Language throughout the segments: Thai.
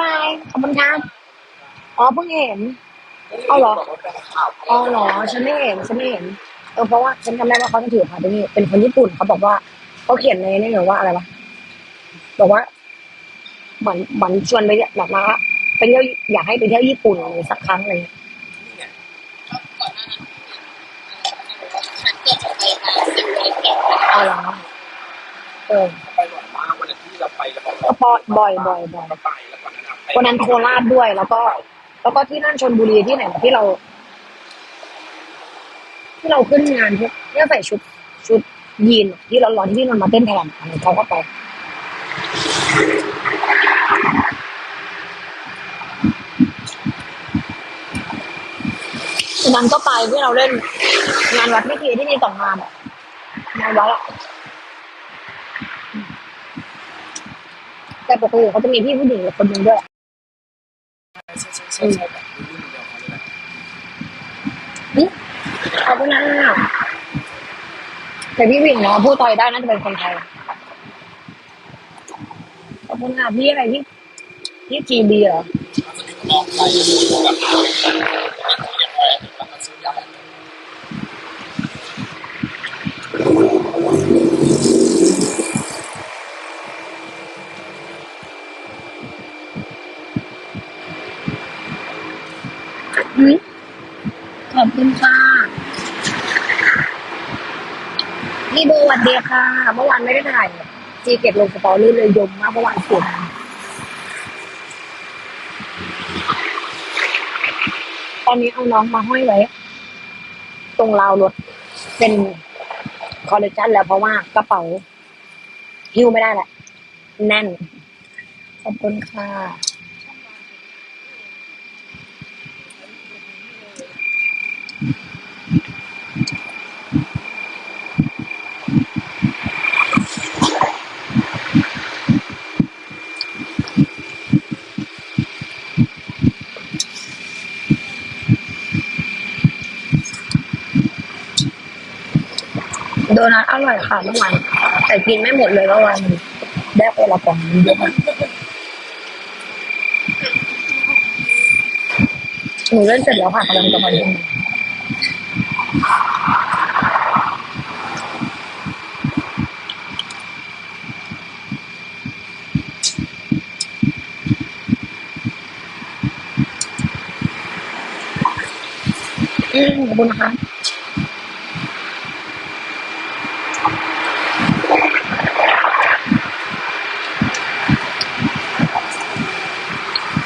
บาย ขอบคุณครับ อ๋อเพิ่งเห็น เอาเหรอ อ๋อเหรอ ฉันไม่เห็น ฉันไม่เห็น เออ เพราะว่าฉันจำได้ว่าเขาจะถือผ่านตรงนี้เป็นคนญี่ปุ่นเขาบอกว่า เขาเขียนในนี่เลยว่าอะไรวะ บอกว่า เหมือนเหมือนชวนไปแบบว่าไปเที่ยวอยากให้ไปเที่ยวญี่ปุ่นเลยสักครั้งอะไรเลยเอาเหรอเออ ไปบ่อยมากวันนั้นที่เราไปแล้วก็ก็ปอบ่อยบ่อยบ่อย ไปแล้ วก่อนนั้นนั้นโคราชด้วย แล้วก็ แล้วก็ที่นั่นชนบุรีที่ไหนที่เรา ที่เราขึ้นงานที่ที่ใส่ชุด ชุดยีนที่เราร้อนๆที่พี่นนท์มาเต้นแทนอะไรเขาก็ไปวันนั้นก็ไปที่เราเล่น งานวัดไม่ทีที่มีสองงานอะงานวัดอะแต่ปกติเขาจะมีพี่ผู้หญิงคนหนึ่งด้วย ใช่ใช่ใช่ใช่แบบรุ่นเดียขอบคุณนะแต่พี่วิ่งเนาะพูดไทยได้น่าจะเป็นคนไทย ขอบคุณค่ะพี่อะไรพี่พี่จีบีเหรอ มองไปแบบแล้วก็ซื้อยา อืมขอบคุณค่ะพี่โบสวัส ดีค่ะ เมื่อวานไม่ได้ถ่ายจีเก็บลงสตอรี่เลยยมมากเมื่อวานเสียตอนนี้เอาน้องมาห้อยไว้ ตรงราวรถเป็นคอลเลคชันแล้วเพราะว่ากระเป๋าหิ้วไม่ได้แหละ แน่น ขอบคุณค่ะ โดนัทอร่อยค่ะเมื่อวานแต่กินไม่หมดเลยเมื่อวานได้คนละกล่องเยอะมากหนูเล่นเสร็จแล้วค่ะกำลังจะมาเล่นอืมขอบคุณนะคะ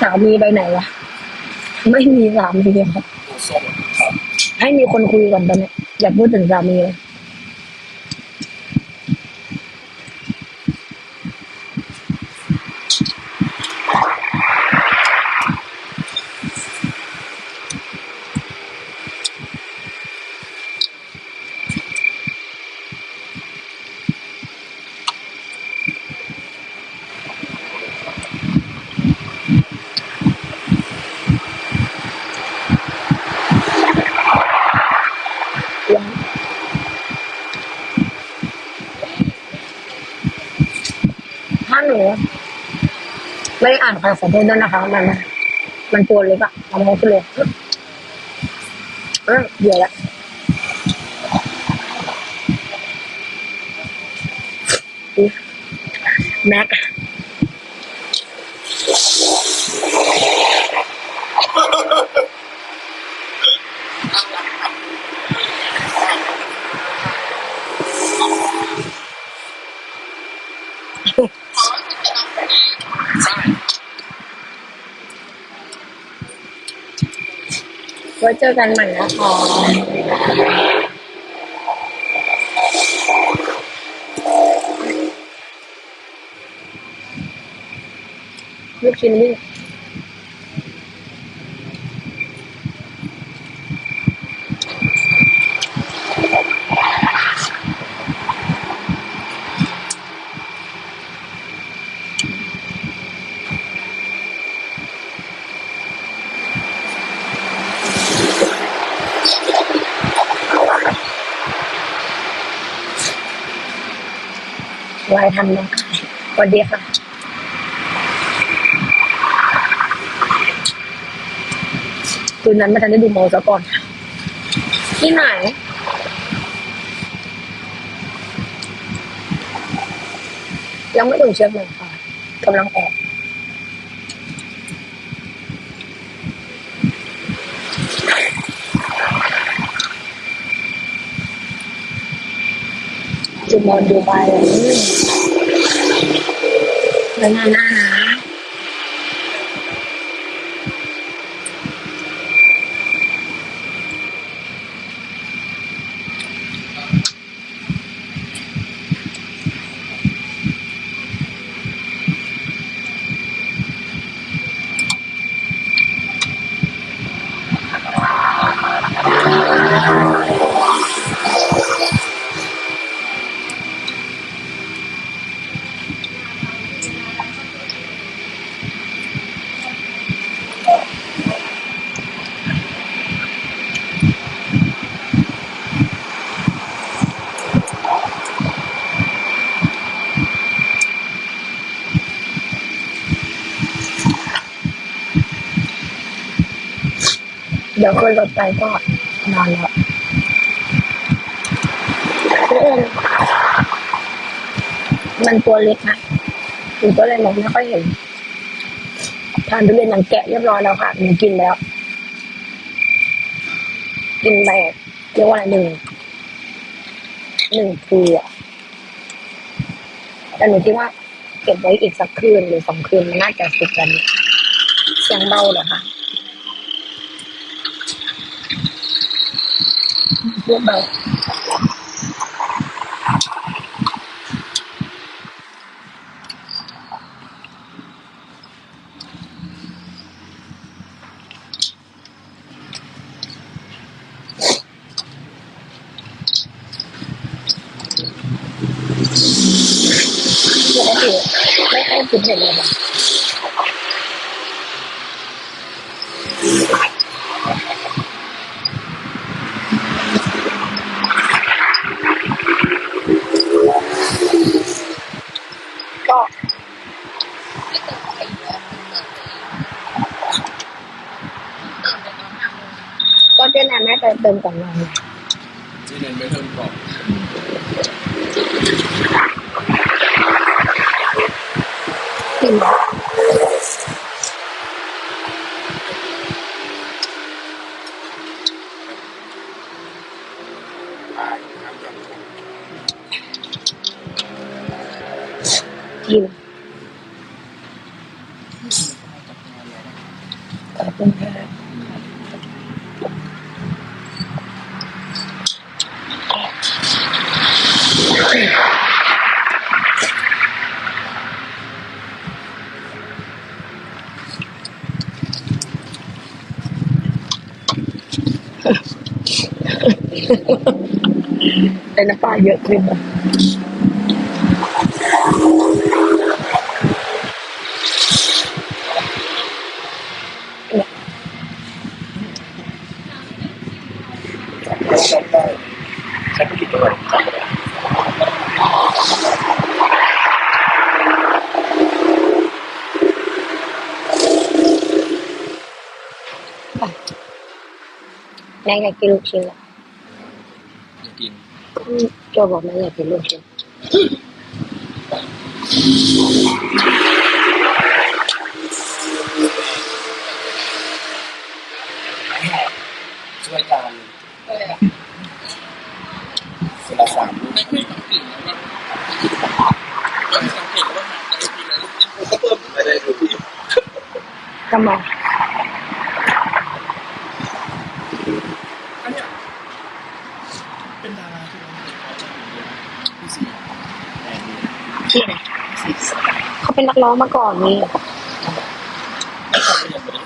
สามีไปไหนวะไม่มีสามีครับดูส้มครับ ให้มีคนคุยก่อนตอนเนี้ยอย่าพูดถึงสามีเลย เลยไม่ได้อ่านค่ะขอโทษด้วยนะคะ มัน มันตัวเลยปะเอามอขึ้นเลยเออเดี๋ยวละแม็ก ไว้เจอกันใหม่นะคะลูกชิ้นนี่ วายทำนะวันเดียค่ะคืนนั้นไม่ทันได้ดูโมซะก่อนที่ไหนยังไม่ถึงเชียงใหม่ค่ะกำลังออก บอนดูไบเลยแล้วงานหน้า เดี๋ยวคนรถไปก็นอนแล้วคือมันตัวเล็กนะหนูก็เลยมองไม่ค่อยเห็น ทานทุเรียนหนังแกะเรียบร้อยแล้วค่ะหนูกินแล้ว กินไปเรียกว่าอะไรหนึ่งหนึ่งคืออะแต่หนูคิดว่า เก็บไว้อีกสักคืนหรือสองคืนมันน่าจะสุกกันเสียงเบาเหรอคะ พูดเบาปกติไม่ค่อยคิดเห็นเลยนะก็ก็เจ๊แนนแม่จะ เติมก่อนนอนนะที่เน้นไม่เพิ่มกรอบกินแล้วตายน้ำกับกิน แต่น้ำปลาเยอะ อืมโจบอกแม่อยากกินลูกชิ้นช่วยจานเวลาสามลูกไม่เคยสังเกตนะว่าว่าสังเกตว่าหาแต่ละทีละลูกชิ้นเขาก็เพิ่มไม่ได้ดูที่ทำไม อันเนี้ยเป็นดาราที่เราเห็นเขาจะเป็นพี่สี ที่ไหน เขาเป็นนักร้องมาก่อนนี่ไม่เคยเรียนเลย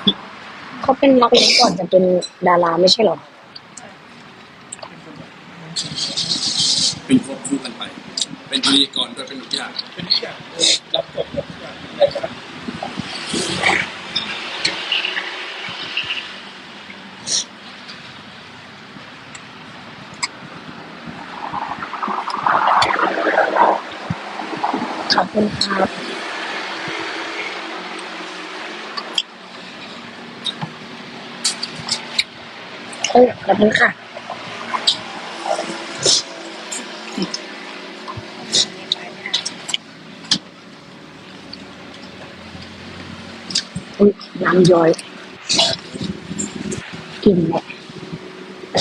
เขาเป็นนักร้องก่อนจะเป็นดาราไม่ใช่เหรอ เป็นควบคู่กันไป เป็นพิธีกรด้วยเป็นทุกอย่างเป็นทุกอย่างเลยรับจบรับทุกอย่างได้ครับขอบคุณครับ เออขอบคุณค่ะอุ้ยน้ำย้อย กินแหละ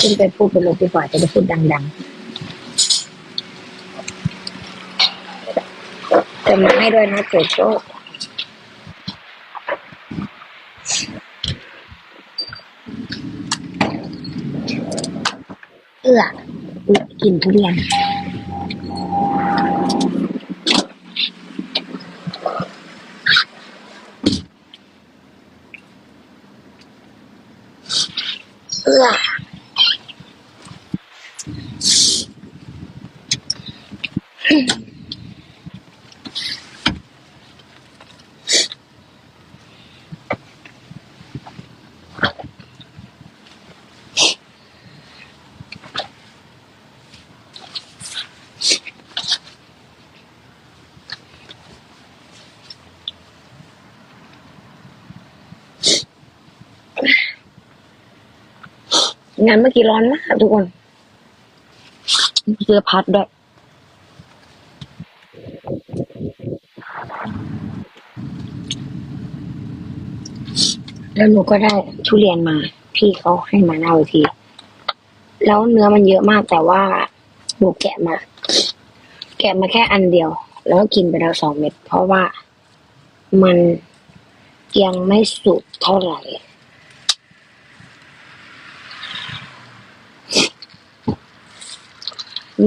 ขึ้นไปพูดบนรถดีกว่าจะได้พูดดังๆเติมมาให้ด้วยนะโจโจ้ เอื้ออุ๊ยกินทุเรียนเอื้อา งานเมื่อกี้ร้อนมากทุกคนเสื้อพัดด้วยแล้วหนูก็ได้ทุเรียนมา พี่เขาให้มาหน้าเวที แล้วเนื้อมันเยอะมากแต่ว่าหนูแกะมา แกะมาแค่อันเดียว แล้วก็กินไปแล้วสองเม็ดเพราะว่ามันยังไม่สุกเท่าไหร่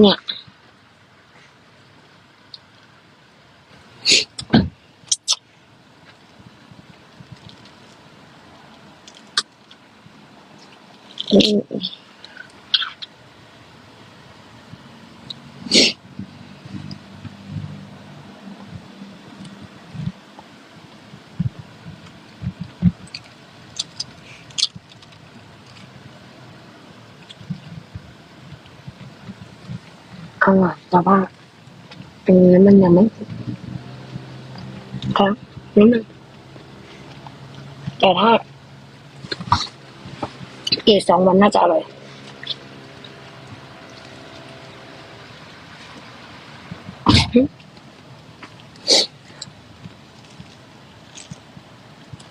เนี่ย อืมอร่อย แต่ว่าตรงนี้มันยังไม่ครับนิดนึงแต่ถ้าอีกสองวันน่าจะอร่อย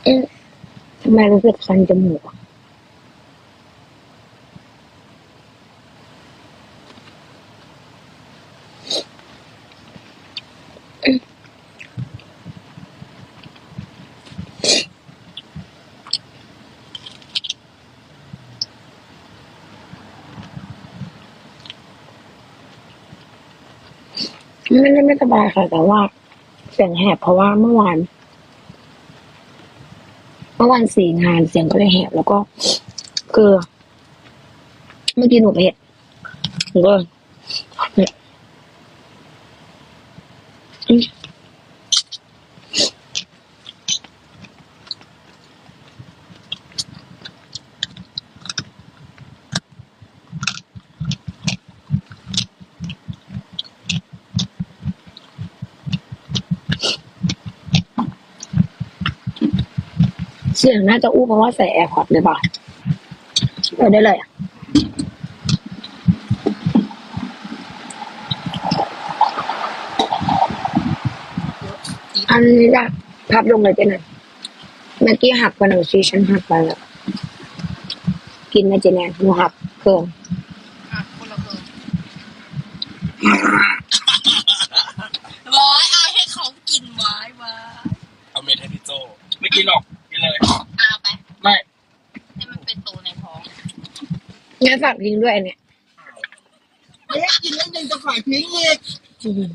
เอ๊ะทำไมรู้สึกคันจมูกอะ ไม่ได้ไม่สบายค่ะ แต่ว่าเสียงแหบเพราะว่าเมื่อวานเมื่อวานสี่งานเสียงก็เลยแหบแล้วก็ คือ เมื่อกี้หนูไปเห็ดหนูก็เนี่ยอืมเสียงน่าจะอู้เพราะว่าใส่แอร์พอร์ตหรือเปล่าเปิดได้เลยอันนี้ละพับลงเลยเจ๊หน่งเมื่อกี้หักไปหนึ่งซีฉันหักไปแล้ว กินไหมเจแนนหนูหักเพิ่ม อะคนละเบอร์ร้อยเอาให้เขากินไว้มา เอาเม็ดให้พี่โจ ไม่กินหรอกกินเลยเอาไป ไม่ ให้มันเป็นตัวในท้อง งั้นฝากลิงก์ด้วยอันเนี่ยไม่ให้กินแล้วยังจะฝากทิ้งอีกอืม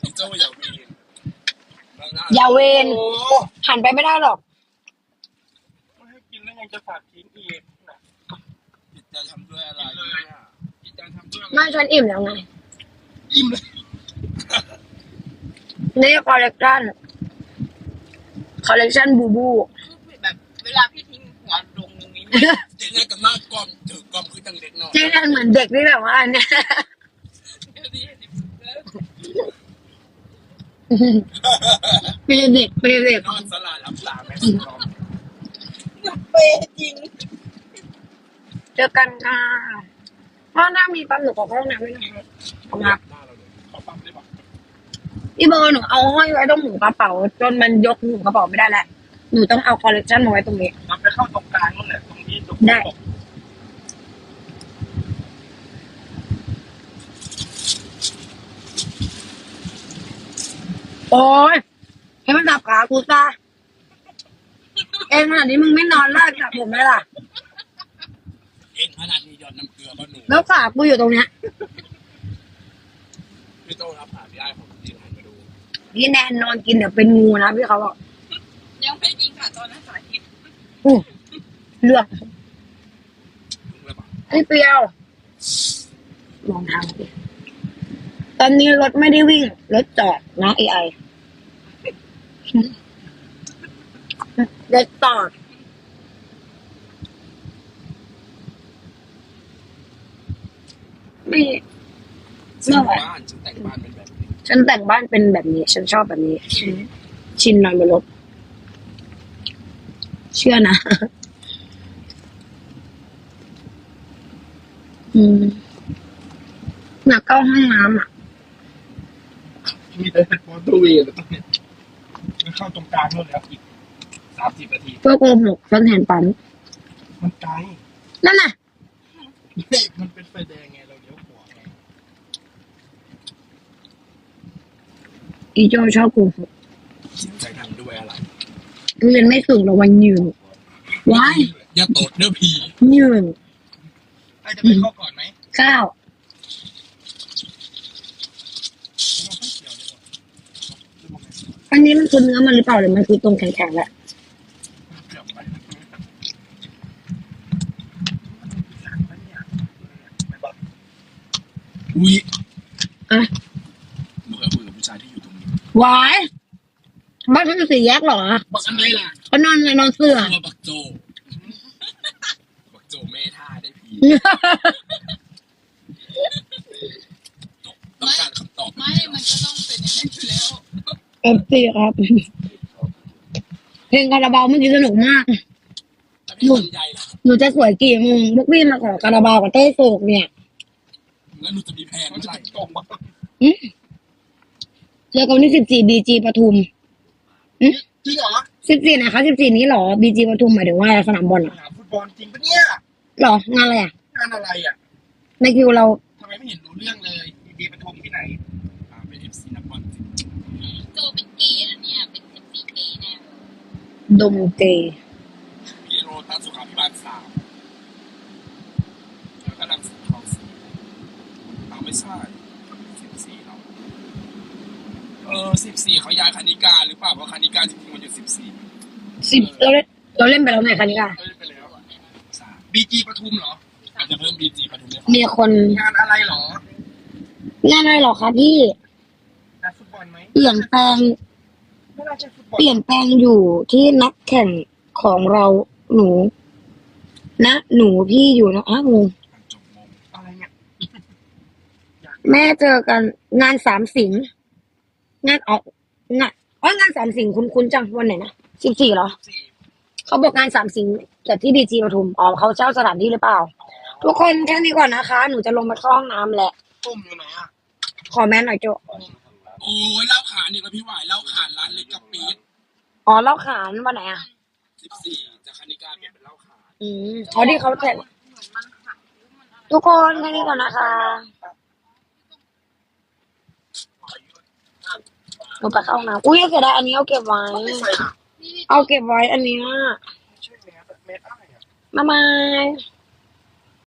พี่โจอย่าวีนแล้วหน้าอย่าเวนโอ้หันไปไม่ได้หรอกไม่ให้กินแล้วยังจะฝากทิ้งอีกนะจิตใจทำด้วยอะไรเนี่ยจิตใจทำด้วยอะไรไม่ฉันอิ่มแล้วไงอิ่มเลยนี่คอลเลกชันคอลเลกชันบูบูแบบเวลาพี่ทิ้งหัวลงตรงนี้ เจ๊เนี่ยกับมากกล่อมถือกล่อมคือตั้งเด็กน้อยเจ๊นั่นเหมือนเด็กที่แบบว่าเนี่ยเดี๋ยวดีเดี๋ยวไม่ใช่เด็กไม่ใช่เด็กนอนสลาดรับตาแม่กล่อมเปย์จริงเจ๊อกันค่ะถ้าหน้ามีปั๊มหนูขอเข้าห้องน้ำด้วยนะคะขอบคุณครับหน้าเราเลยขอปั๊มได้ปะพี่เบอร์หนูเอาห้อยไว้ตรงหนูกระเป๋า จนมันยกหนูกระเป๋าไม่ได้แล้วหนูต้องเอาคอลเลกชันมาไว้ตรงนี้เราไปเข้าตรงกลางนั่นแหละตรงนี้ตรง ได้ โอ้ยให้มันดับขากูซะเองขนาดนี้มึงไม่นอนลากจับผมไหมล่ะ เองขนาดนี้หยอดน้ำเกลือก็หนูแล้วขากูอยู่ตรงเนี้ยพี่โต้รับหาพี่ไอ้ของที่หันมาดูพี่แนนนอนกินเดี๋ยวเป็นงูนะพี่เขาบอกยังไม่จริงค่ะตอนนั้นสาธิตอู้เลือกถึ งแล้วปะพี่เปรียวมองทางสิตอนนี้รถไม่ได้วิ่ง รถจอดนะไอไอรถจอดไม่ซึ่งไม่ไหวบ้านฉันแต่งบ้านเป็นแบบนี้ฉันแต่งบ้านเป็นแบบนี้ ฉันชอบแบบนี้ ชินชินนอนบนรถเชื่อนะ อืมหนักเข้าห้องน้ำอะ มีแต่มอเตอร์เวย์เลยตรงเนี้ยไปเข้าตรงกลางนู่นแล้วอีกสามสิบนาที เพื่อโกหกฉันเห็นปั๊มมันไกลนั่นน่ะมันเป็นไฟแดงไงเราเลี้ยวขวาไงอีโจชอบโกหกใจทำด้วยอะไรเรียนไม่สูงระวังยืนว้ายอย่าตดเนื้อผียืนไอ้ จะไปเข้าก่อนไหมข้าวเราไม่เกี่ยวเลยหรออันนี้มันคือเนื้อมันหรือเปล่าหรือมันคือตรงแข็งๆแหละเกี่ยวไปไม่บอกอุ้ยอะเมื่อคุยกับผู้ชายที่อยู่ตรงนี้วายบ้านฉันจะสี่แยกเหรอบักอันใดล่ะเขานอนในนอนเสื้อตัวบักโจ บักโจเมท่าได้ผี ต้องการคำตอบไม่ มันก็ต้องเป็นอย่างนั้นอยู่แล้ว เอฟซีครับ เพลงคาราบาวเมื่อกี้สนุกมากแล้วพี่ลำไยล่ะหนูจะสวยกี่โมงพวกพี่มาขอคาราบาวกับเต้โศกเนี่ยแล้วหนูจะมีแผนมันเมื่อจะไหร่ตกมาเจอกันวันที่สิบสี่บีจีปทุมจริงเหรอสิบสี่นะคะสิบสี่นี้เหรอบีจีปทุมหมายถึงว่าสนามบอลเหรอ สนามฟุตบอลจริงปะเนี่ยเหรองานอะไรอะงานอะไรอะในคิวเราทำไมไม่เห็นรู้เรื่องเลยดีปทุมที่ไหนอ่าเป็นเอฟซีนักบอลจริงโจเป็นเกย์นะเนี่ย เป็นเซ็กซี่เกย์แน่ดมเจพี่โรตัสสุขาพิบาลสามแล้วก็นำสุทองสีเอาไม่ใช่สิบสี่เนาะเออสิบสี่เขาย้ายคณิกาหรือเปล่าเพราะคณิกาจริงๆมันอยู่สิบสี่สิบเราเล่นเราเล่นไปแล้วไงคะนี่ค่ะเอ้ยไปแล้วสาม บีจีปทุมเหรอ อาจจะเพิ่มบีจีปทุมเนี่ยมีคนงานอะไรเหรอ งานอะไรเหรอคะพี่งานฟุตบอลไหมเปลี่ยนแปลง ไม่น่าใช่ฟุตบอลเปลี่ยนแปลงอยู่ที่นักแข่งของเราหนู นะ หนูพี่อยู่นะอ้าวงงจบงงอะไรเนี่ยแม่เจอกันงานสามสิงห์งานออกงานอ๋องานสามสิงห์คุ้นๆจังวันไหนนะสิบสี่เหรอ สี่ เขาบอกงานสามสิงห์จัดที่บีจีปทุมอ๋อเขาเช่าสถานที่หรือเปล่า ทุกคนแค่นี้ก่อนนะคะ หนูจะลงไปเข้าห้องน้ำแหละต้มอยู่ไหนอะ ขอแม่หน่อยโจโอ้ยเล่าขานอีกแล้วพี่หวายเล่าขานร้านเล็กกับปี๊ดอ๋อเล่าขานวันไหนอะสิบสี่จากคณิกาเปลี่ยนเป็นเล่าขานอืมอ๋อที่เขาแข่งเหมือนมันหักหรือมันอะไรทุกคนแค่นี้ก่อนนะคะหนูไปเข้าห้องน้ำอุ้ยเสียดายอันนี้เอาเก็บไว้ ไม่ใส่หรอนี่ เอาเก็บไว้อันเนี้ยใช่ไหมครับเมทอะไรอะ บ๊ายบาย